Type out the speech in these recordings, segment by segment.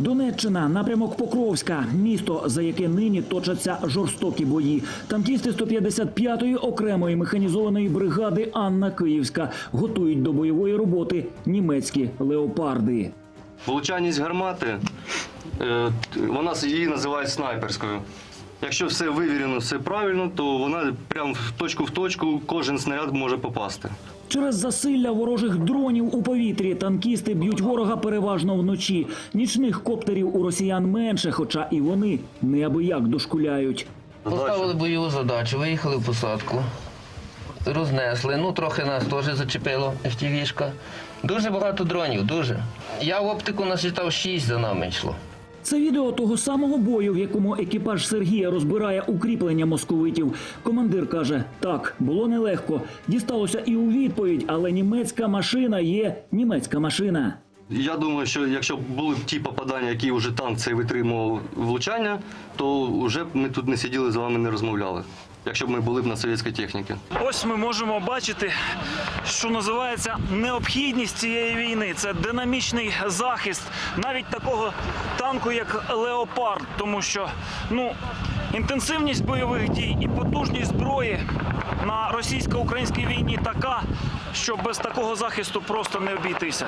Донеччина, напрямок Покровська, місто, за яке нині точаться жорстокі бої. Танкісти 155-ї окремої механізованої бригади Анна Київська готують до бойової роботи німецькі леопарди. Влучальність гармати, е, вона її називають снайперською. Якщо все вивірено, все правильно, то вона прямо в точку в точку кожен снаряд може попасти. Через засилля ворожих дронів у повітрі танкісти б'ють ворога переважно вночі. Нічних коптерів у росіян менше, хоча і вони неабияк дошкуляють. Поставили бойову задачу, виїхали в посадку, рознесли. Ну, трохи нас теж зачепило FTV-шка. Дуже багато дронів, дуже. Я в оптику насчитав 6 за нами йшло. Це відео того самого бою, в якому екіпаж Сергія розбирає укріплення московитів. Командир каже: так, було нелегко. Дісталося і у відповідь, але німецька машина є німецька машина. Я думаю, що якщо були б ті попадання, які вже танк цей витримував влучання, то вже б ми тут не сиділи з вами, не розмовляли. Якщо б ми були б на совєтській техніці. Ось ми можемо бачити, що називається необхідність цієї війни. Це динамічний захист навіть такого танку, як Леопард, тому що ну інтенсивність бойових дій і потужність зброї на російсько-українській війні така, що без такого захисту просто не обійтися.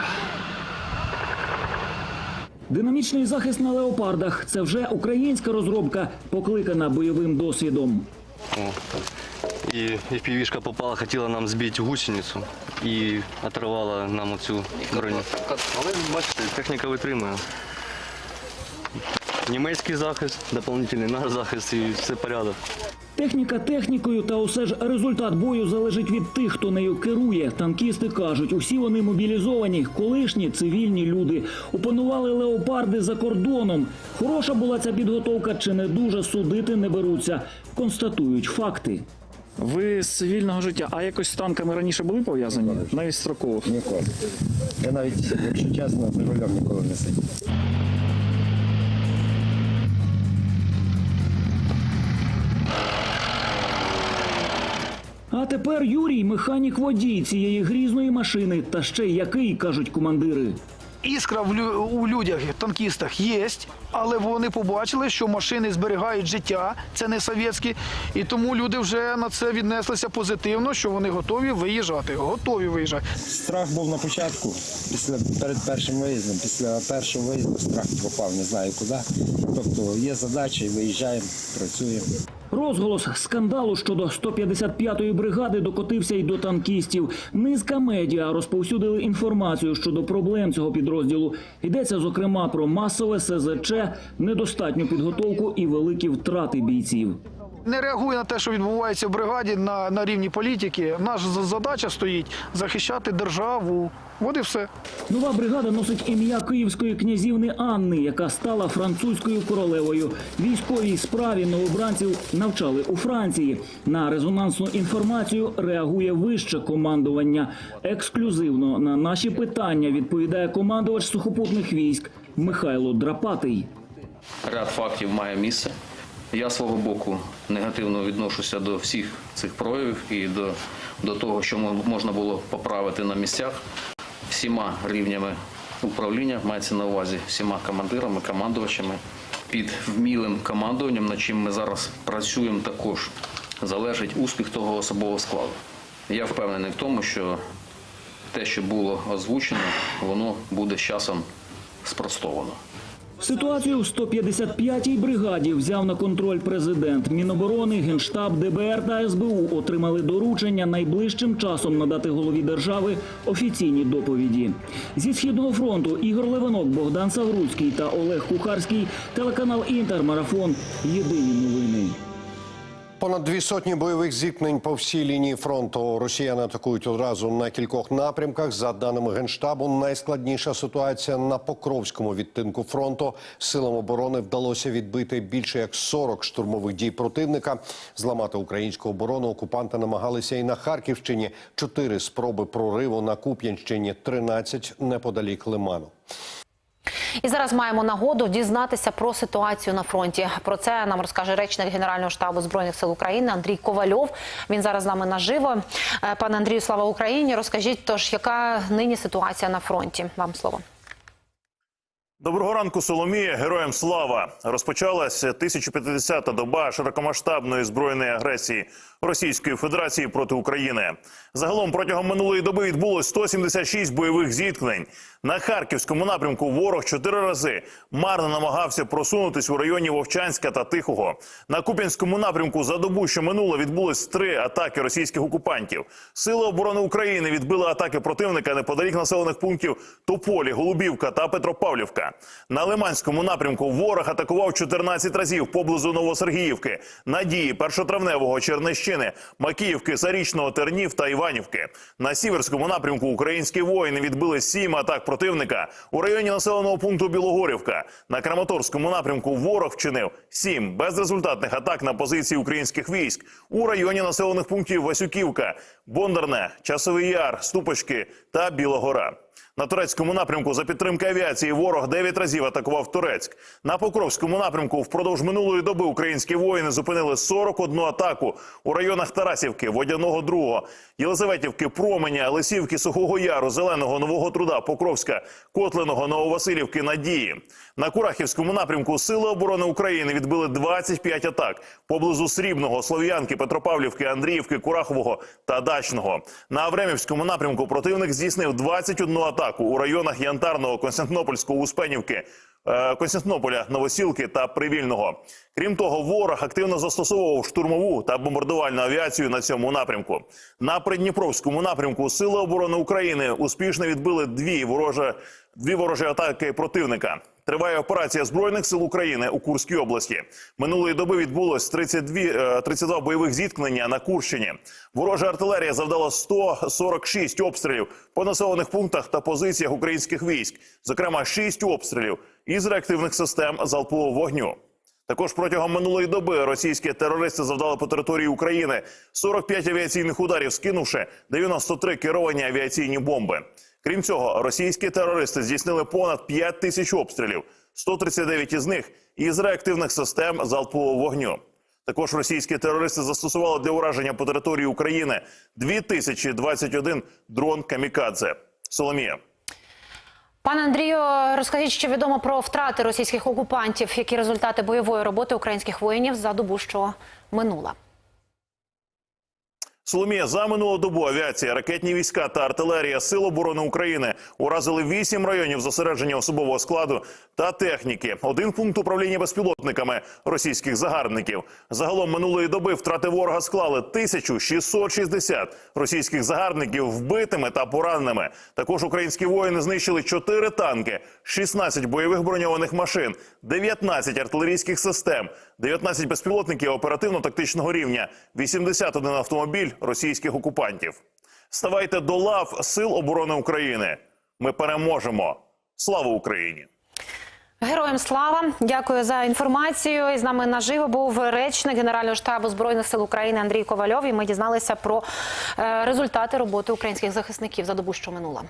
Динамічний захист на леопардах це вже українська розробка, покликана бойовим досвідом. І FPV-шка попала, хотіла нам збити гусеницю і оторвала нам оцю броню. Але бачите, техніка витримує. Німецький захист, дополнительний наш захист і все порядок. Техніка технікою, та усе ж результат бою залежить від тих, хто нею керує. Танкісти кажуть, усі вони мобілізовані, колишні цивільні люди. Опанували леопарди за кордоном. Хороша була ця підготовка чи не дуже судити не беруться. Констатують факти. Ви з цивільного життя, а якось з танками раніше були пов'язані? Навіть строково. Ніколи. Я навіть, якщо чесно, за рулем ніколи не сидів. А тепер Юрій, механік водій цієї грізної машини, та ще й який кажуть командири. Іскра в лю- у людях, танкістах є, але вони побачили, що машини зберігають життя, це не совєтські, і тому люди вже на це віднеслися позитивно, що вони готові виїжджати. Готові виїжджати. Страх був на початку, після перед першим виїздом. Після першого виїзду страх пропав, не знаю куди. Тобто є задача і виїжджаємо, працюємо. Розголос скандалу щодо 155-ї бригади докотився й до танкістів. Низка медіа розповсюдили інформацію щодо проблем цього підрозділу. Йдеться зокрема про масове СЗЧ, недостатню підготовку і великі втрати бійців. Не реагує на те, що відбувається в бригаді на, на рівні політики. Наша за- задача стоїть захищати державу. От і все. Нова бригада носить ім'я київської князівни Анни, яка стала французькою королевою. Військовій справі новобранців навчали у Франції. На резонансну інформацію реагує вище командування. Ексклюзивно на наші питання відповідає командувач сухопутних військ Михайло Драпатий. Ряд фактів має місце. Я свого боку негативно відношуся до всіх цих проявів і до, до того, що можна було поправити на місцях всіма рівнями управління, мається на увазі всіма командирами, командувачами під вмілим командуванням, над чим ми зараз працюємо також, залежить успіх того особового складу. Я впевнений в тому, що те, що було озвучено, воно буде з часом спростовано. Ситуацію в 155-й бригаді взяв на контроль президент. Міноборони, Генштаб, ДБР та СБУ отримали доручення найближчим часом надати голові держави офіційні доповіді. Зі східного фронту Ігор Левинок, Богдан Савруцький та Олег Кухарський. Телеканал Інтермарафон. Єдині новини. Понад дві сотні бойових зіткнень по всій лінії фронту. Росіяни атакують одразу на кількох напрямках. За даними генштабу, найскладніша ситуація на Покровському відтинку фронту. Силам оборони вдалося відбити більше як 40 штурмових дій противника. Зламати українську оборону окупанти намагалися і на Харківщині. Чотири спроби прориву на Куп'янщині, 13 неподалік Лиману. І зараз маємо нагоду дізнатися про ситуацію на фронті. Про це нам розкаже речник Генерального штабу збройних сил України Андрій Ковальов. Він зараз з нами наживо. Е, Пане Андрію, слава Україні! Розкажіть, тож яка нині ситуація на фронті? Вам слово. Доброго ранку, Соломія. Героям слава! Розпочалася 1050-та доба широкомасштабної збройної агресії Російської Федерації проти України. Загалом протягом минулої доби відбулось 176 бойових зіткнень. На харківському напрямку ворог чотири рази марно намагався просунутись у районі Вовчанська та Тихого. На Куп'янському напрямку за добу, що минуло, відбулось три атаки російських окупантів. Сили оборони України відбили атаки противника неподалік населених пунктів Тополі, Голубівка та Петропавлівка. На Лиманському напрямку ворог атакував 14 разів поблизу Новосергіївки, Надії, Першотравневого, Чернещини, Макіївки, Зарічного, Тернів та Іванівки. На сіверському напрямку українські воїни відбили сім атак противника у районі населеного пункту Білогорівка. На Краматорському напрямку ворог вчинив сім безрезультатних атак на позиції українських військ у районі населених пунктів Васюківка, Бондарне, Часовий Яр, Ступочки та Білогора. На турецькому напрямку за підтримки авіації ворог 9 разів атакував Турецьк. На Покровському напрямку впродовж минулої доби українські воїни зупинили 41 атаку у районах Тарасівки, Водяного Другого, Єлизаветівки, Променя, Лисівки, Сухого Яру, Зеленого, Нового Труда, Покровська, Котленого, Нововасилівки, Надії. На Курахівському напрямку Сили оборони України відбили 25 атак поблизу Срібного, Слов'янки, Петропавлівки, Андріївки, Курахового та Дачного. На Авремівському напрямку противник здійснив 21 атаку у районах Янтарного, Константинопольського, Успенівки, е, Константинополя, Новосілки та Привільного. Крім того, ворог активно застосовував штурмову та бомбардувальну авіацію на цьому напрямку. На Придніпровському напрямку Сили оборони України успішно відбили дві ворожі, дві ворожі атаки противника. Триває операція збройних сил України у Курській області. Минулої доби відбулось 32, е, 32 бойових зіткнення на Курщині. Ворожа артилерія завдала 146 обстрілів по населених пунктах та позиціях українських військ, зокрема 6 обстрілів із реактивних систем залпового вогню. Також протягом минулої доби російські терористи завдали по території України 45 авіаційних ударів, скинувши 93 керовані авіаційні бомби. Крім цього, російські терористи здійснили понад 5 тисяч обстрілів, 139 із них із реактивних систем залпового вогню. Також російські терористи застосували для ураження по території України 2021 дрон камікадзе. Соломія. Пане Андрію, розкажіть, що відомо про втрати російських окупантів, які результати бойової роботи українських воїнів за добу, що минула. Соломія за минулу добу авіація, ракетні війська та артилерія Сил оборони України уразили вісім районів зосередження особового складу та техніки. Один пункт управління безпілотниками російських загарбників. Загалом минулої доби втрати ворога склали 1660 російських загарбників вбитими та пораненими. Також українські воїни знищили 4 танки, 16 бойових броньованих машин, 19 артилерійських систем, 19 безпілотників оперативно-тактичного рівня, 81 автомобіль російських окупантів. Ставайте до лав Сил оборони України. Ми переможемо. Слава Україні! Героям слава! Дякую за інформацію. І з нами наживо був речник Генерального штабу збройних сил України Андрій Ковальов. І ми дізналися про е, результати роботи українських захисників за добу, що минула.